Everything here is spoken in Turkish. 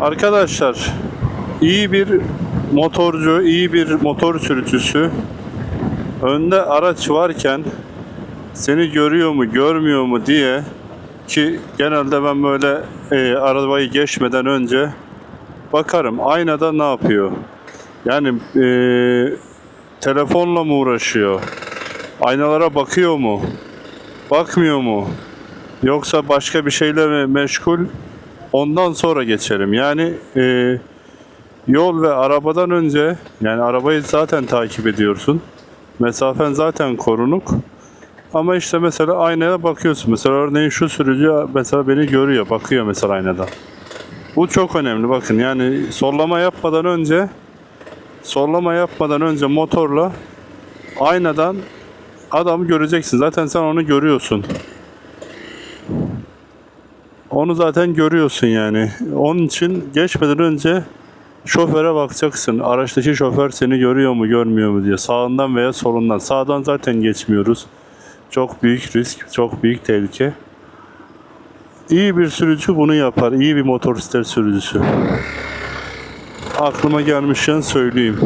Arkadaşlar iyi bir motorcu, iyi bir motor sürücüsü önde araç varken seni görüyor mu, görmüyor mu diye ki genelde ben böyle e, arabayı geçmeden önce bakarım aynada ne yapıyor. Yani e, telefonla mı uğraşıyor? Aynalara bakıyor mu? Bakmıyor mu? Yoksa başka bir şeyle mi meşgul? Ondan sonra geçerim. Yani e, yol ve arabadan önce yani arabayı zaten takip ediyorsun. Mesafen zaten korunuk. Ama işte mesela aynaya bakıyorsun. Mesela örneğin şu sürücü mesela beni görüyor, bakıyor mesela aynada. Bu çok önemli. Bakın yani sollama yapmadan önce sollama yapmadan önce motorla aynadan adamı göreceksin. Zaten sen onu görüyorsun. Onu zaten görüyorsun yani. Onun için geçmeden önce şoföre bakacaksın. Araçtaki şoför seni görüyor mu görmüyor mu diye. Sağından veya solundan. Sağdan zaten geçmiyoruz. Çok büyük risk, çok büyük tehlike. İyi bir sürücü bunu yapar. İyi bir motosiklet sürücüsü. Aklıma gelmişken söyleyeyim.